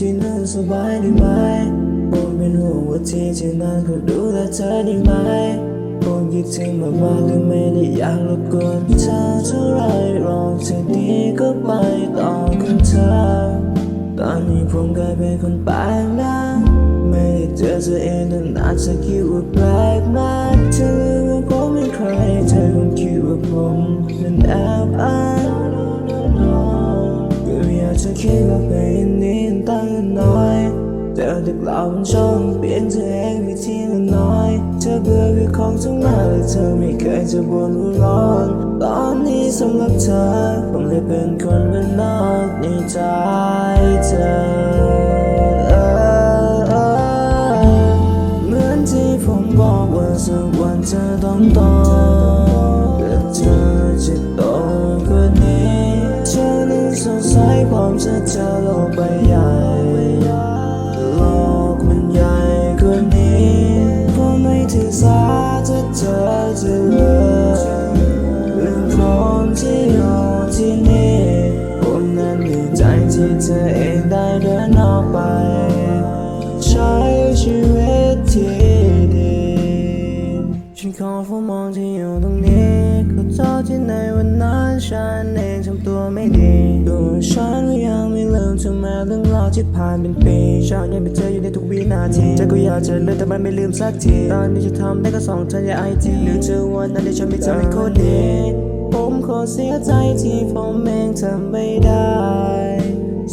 ที่นั่นสบายดีไหมผมเป็นห่วงว่าที่ที่นั่นเขาดูแลเธอดีไหมผมคิดถึงมากๆก็ไม่ได้อยากรบกวนเธอเท่าไรรองเธอดีก็ไม่ต้องคุณเธอ ตอนนี้ผมกลายเป็นคนแปลกหน้าไม่ได้เจอเธอเองตั้งนานจะคิดว่าแปลกมา จะคิดว่าเป็นนี้ตั้งน้อยเธอดึกเหล่ามันชอบเปลี่ยนเธอเองไปทีละน้อย เธอเบื่อวิวของทั้งนั้นและเธอไม่เคยจะบ่นร้อน ตอนนี้สำหรับเธอผมเลยเป็นคนเป็นนอกในใจ ลือกเรื่องผมที่อยู่ที่นี่ผมนั้นดีใจที่เธอเองได้เดินออกไป ใช้ชีวิตที่ดีฉันขอเฝ้ามองที่อยู่ตรงนี้ก็เจ้าที่ในวันนั้นฉันเองทำตัวไม่ดีตัวฉัน ที่ผ่านเป็นปีฉันยังเป็นเจออยู่ในทุกวินาทีใจก็อยากจะลืมแต่มันไม่ลืมสักที ตอนนี้จะทำได้ก็สองเธออย่าไอทีหรือเธอวันนั้นที่ฉันไม่เจอไม่โคตรดีผมขอเสียใจที่ผมเองทำไม่ได้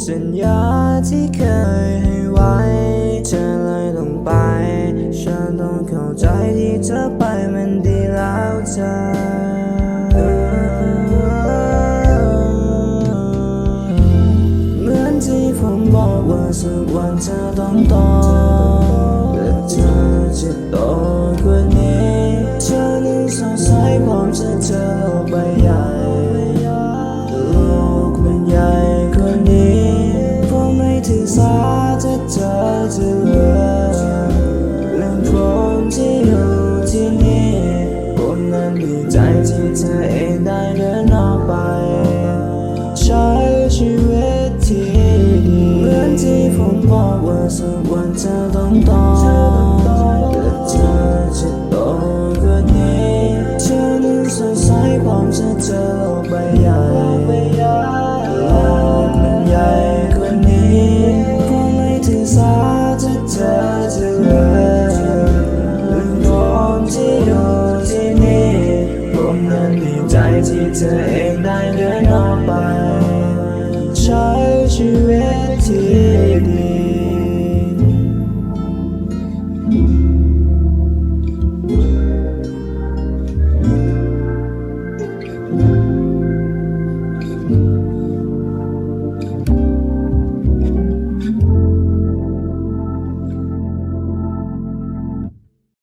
สัญญาที่เคยให้ไว้เธอ วันเธอต้องโตแต่เธอจะโตกว่านี้เธอนั้นสงสัยผมจะเจอใบใหญ่โลกมันใหญ่กว่านี้ผมไม่ถือสาถ้าเธอจะเลือเรื่องผมที่อยู่ที่นี่ผมนั้นดีใจที่เธอเองได้เดินออกไป ใช้ชีวิต ที่ผมบอกว่าสักวันเธอต้องโตแต่เธอจะโตกว่านี้เธอนั้นสงสัยผมจะเจอโลกใบใหญ่โลกมันใหญ่กว่านี้ผมไม่ถือสาถ้าเธอจะเลือกเรื่องที่อยู่ที่นี่ผมนั้นดีใจที่เธอเองได้เดินออกไป ใช้ชีวิตที่ดี